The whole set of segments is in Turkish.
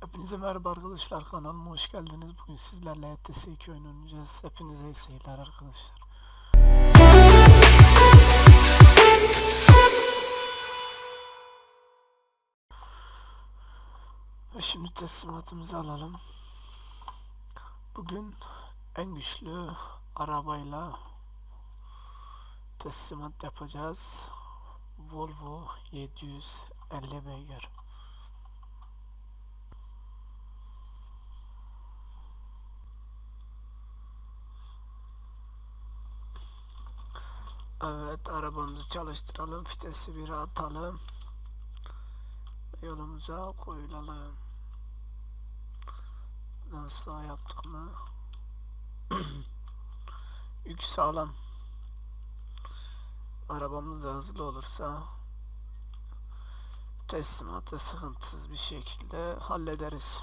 Hepinize merhaba arkadaşlar kanalıma hoş geldiniz. Bugün sizlerle ETS 2 oyun oynayacağız. Hepinize iyi seyirler arkadaşlar. Ve şimdi teslimatımızı alalım. Bugün en güçlü arabayla teslimat yapacağız. Volvo 750 beygir. Evet arabamızı çalıştıralım. Vitesi bir atalım. Yolumuza koyulalım. Nasıl yaptık mı? Yük sağlam. Arabamız da olursa teslimatı sıkıntısız bir şekilde hallederiz.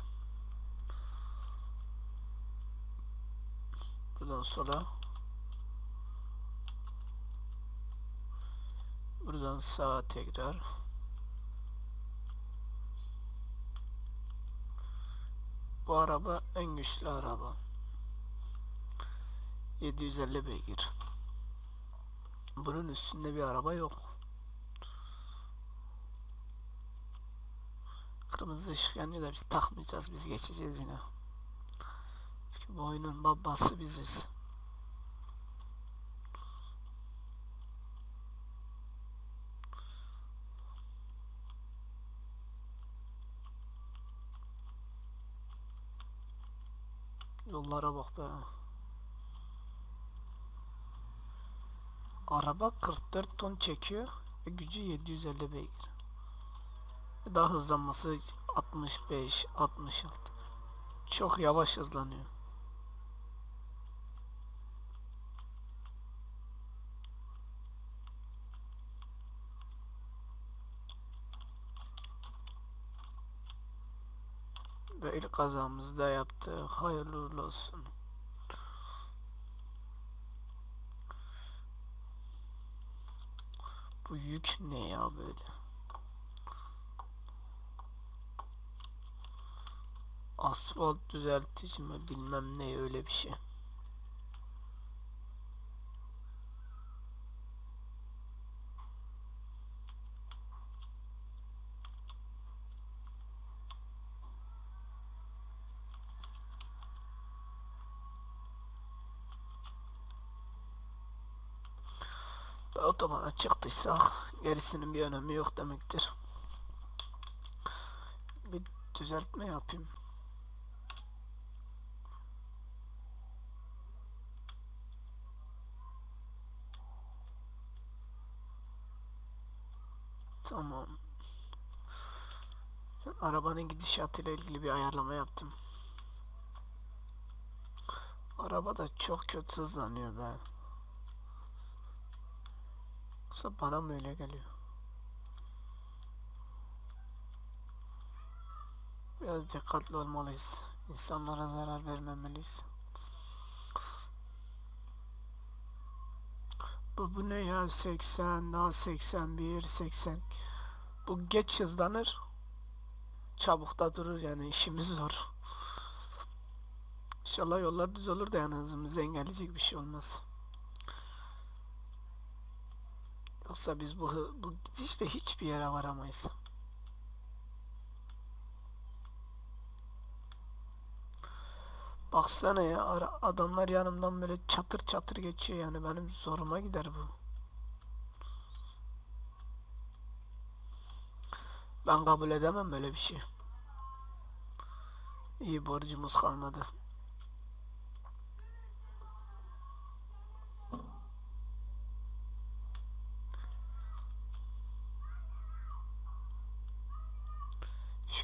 Buradan sola Buradan sağa tekrar. Bu araba en güçlü araba. 750 beygir. Bunun üstünde bir araba yok. Kırmızı ışık yanıyor da biz takmayacağız. Biz geçeceğiz yine. Çünkü bu oyunun babası biziz. Yollara bak be. Araba 44 ton çekiyor ve gücü 750 beygir. Daha hızlanması 65, 66. Çok yavaş hızlanıyor. Ve ilk kazamızı da yaptı. Hayırlı olsun. Bu yük ne ya böyle? Asfalt düzeltici mi bilmem ne öyle bir şey. Otobana çıktıysak gerisinin bir önemi yok demektir. Bir düzeltme yapayım. Tamam. Arabanın gidişatıyla ilgili bir ayarlama yaptım. Araba da çok kötü hızlanıyor be. Yoksa bana mı öyle geliyor? Biraz dikkatli olmalıyız. İnsanlara zarar vermemeliyiz. Bu, bu ne ya 80 daha 81 80 bu geç hızlanır çabuk da durur yani işimiz zor İnşallah yollar düz olur da yani hızımızı engelleyecek bir şey olmaz Yoksa biz bu bu gidişle hiçbir yere varamayız. Baksana ya adamlar yanımdan böyle çatır çatır geçiyor yani benim zoruma gider bu. Ben kabul edemem böyle bir şey. İyi borcumuz kalmadı.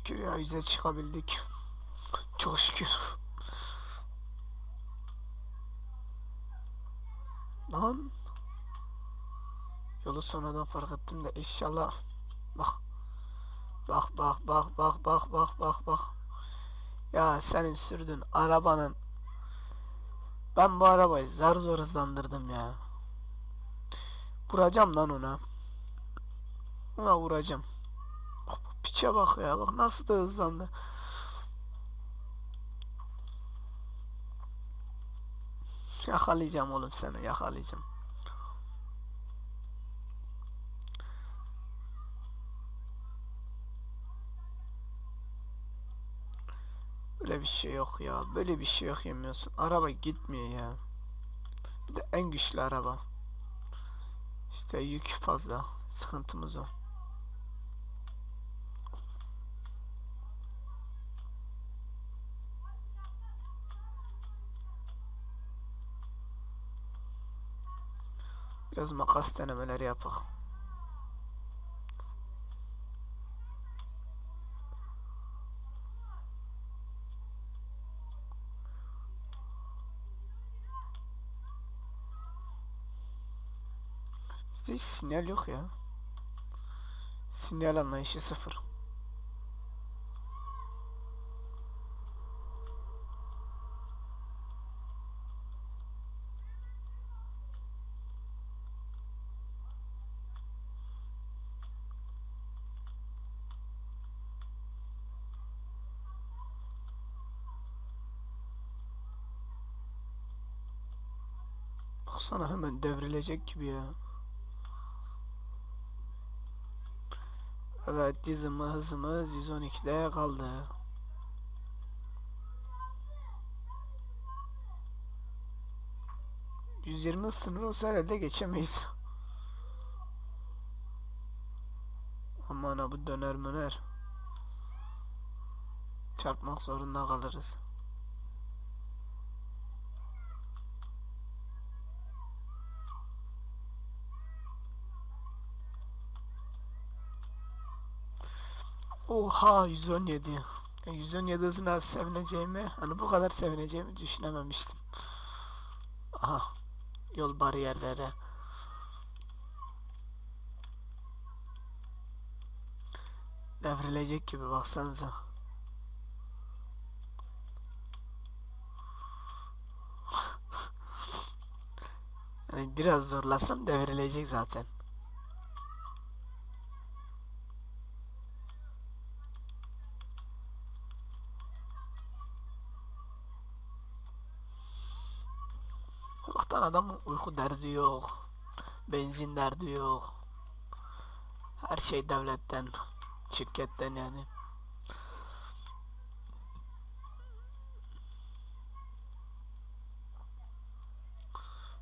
Şükür ya yüze çıkabildik. Çok şükür. Lan. Yolu sonradan fark ettim de inşallah. Bak. Bak bak bak bak bak bak bak bak. Ya senin sürdüğün arabanın ben bu arabayı zar zor hızlandırdım ya. Vuracağım lan ona. Ona vuracağım piçe bak ya. Bak nasıl da hızlandı. Yakalayacağım oğlum seni yakalayacağım. Böyle bir şey yok ya. Böyle bir şey yok yemiyorsun. Araba gitmiyor ya. Bir de en güçlü araba. İşte yük fazla. Sıkıntımız o. Biraz makas denemeleri yapalım. Bizde hiç sinyal yok ya. Sinyal anlayışı sıfır. Baksana hemen devrilecek gibi ya. Evet dizimi hızımız 112'de kaldı. ...120 sınır olsa herhalde geçemeyiz. Aman ha bu döner möner. Çarpmak zorunda kalırız. Oha 117. Ya 117 hızına sevineceğimi, hani bu kadar sevineceğimi düşünememiştim. Aha yol bariyerleri. Devrilecek gibi baksanıza. Yani biraz zorlasam devrilecek zaten. Allah'tan adamın uyku derdi yok. Benzin derdi yok. Her şey devletten, şirketten yani.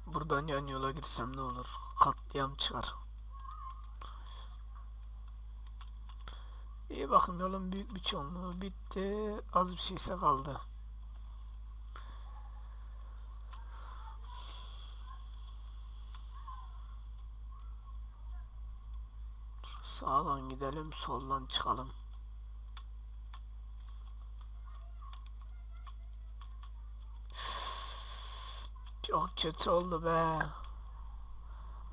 Buradan yan yola girsem ne olur? Katliam çıkar. İyi bakın yolun büyük bir çoğunluğu bitti. Az bir şeyse kaldı. Sağdan gidelim, soldan çıkalım. Çok kötü oldu be.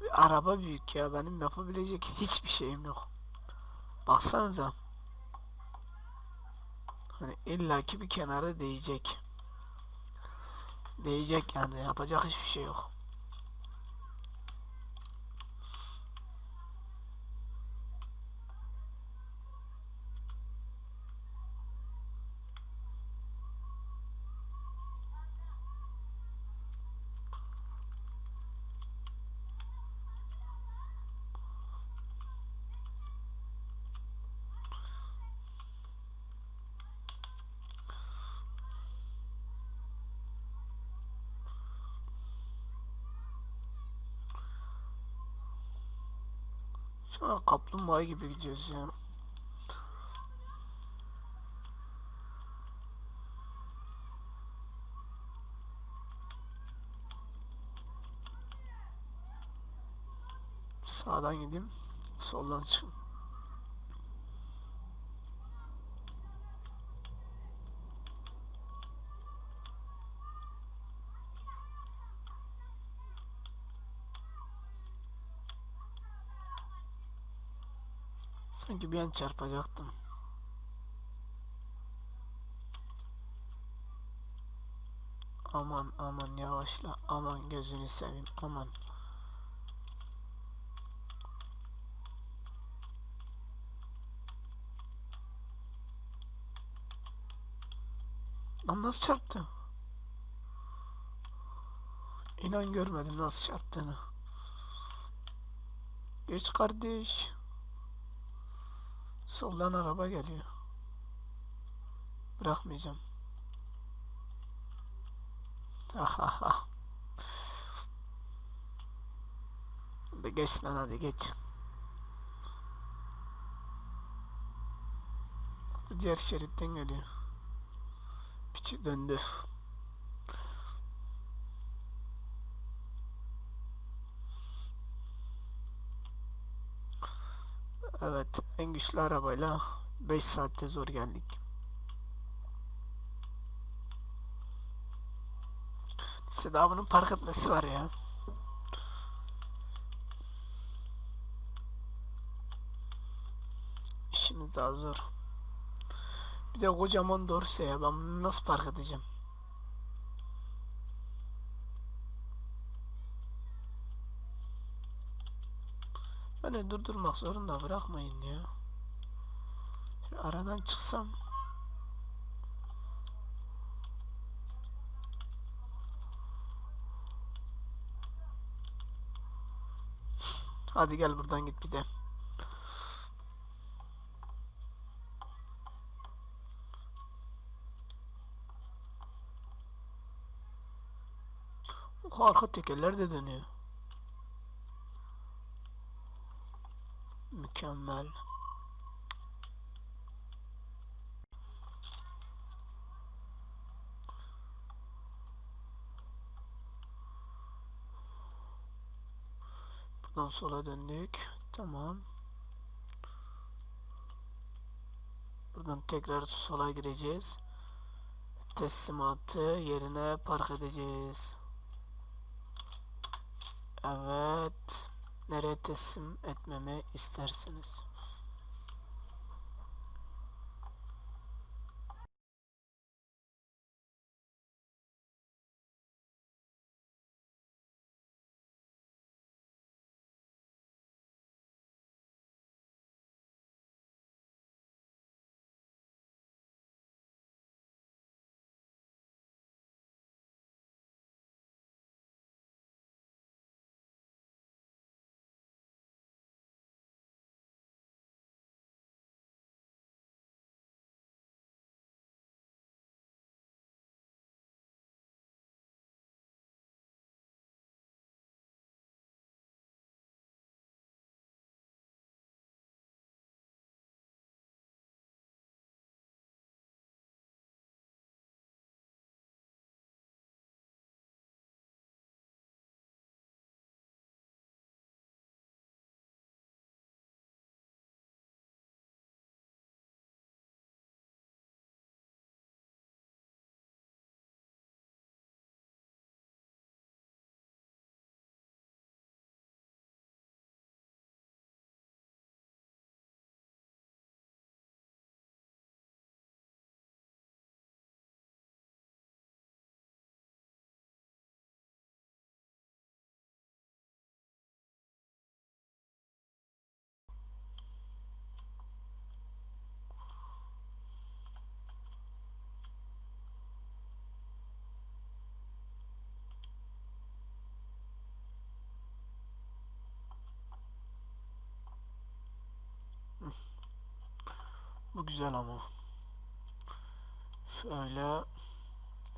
Bir araba büyük ya. Benim yapabilecek hiçbir şeyim yok. Baksanıza. Hani illaki bir kenara değecek. Değecek yani. Yapacak hiçbir şey yok. An kaplumbağa gibi gidiyoruz ya. Sağdan gideyim. Soldan çık. Sanki bir an çarpacaktım. Aman aman yavaşla. Aman gözünü seveyim. Aman. Lan nasıl çarptı? İnan görmedim nasıl çarptığını. Geç kardeş. Soldan araba geliyor. Bırakmayacağım. Ahaha. Hadi geç lan hadi geç. Diğer şeritten geliyor. Piçi döndü. Evet, en güçlü arabayla 5 saatte zor geldik. İşte daha bunun park etmesi var ya. İşimiz daha zor. Bir de kocaman dorse ya ben nasıl park edeceğim? Beni durdurmak zorunda bırakmayın ya. Şöyle aradan çıksam. Hadi gel buradan git bir de. Arka tekerler de dönüyor. Mükemmel. Buradan sola döndük. Tamam. Buradan tekrar sola gireceğiz. Teslimatı yerine park edeceğiz. Evet. Nereye teslim etmemi istersiniz? Bu güzel ama. Şöyle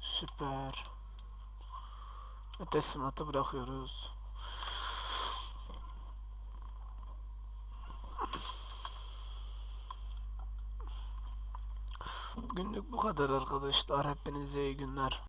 süper. Ve teslimatı bırakıyoruz. Günlük bu kadar arkadaşlar. Hepinize iyi günler.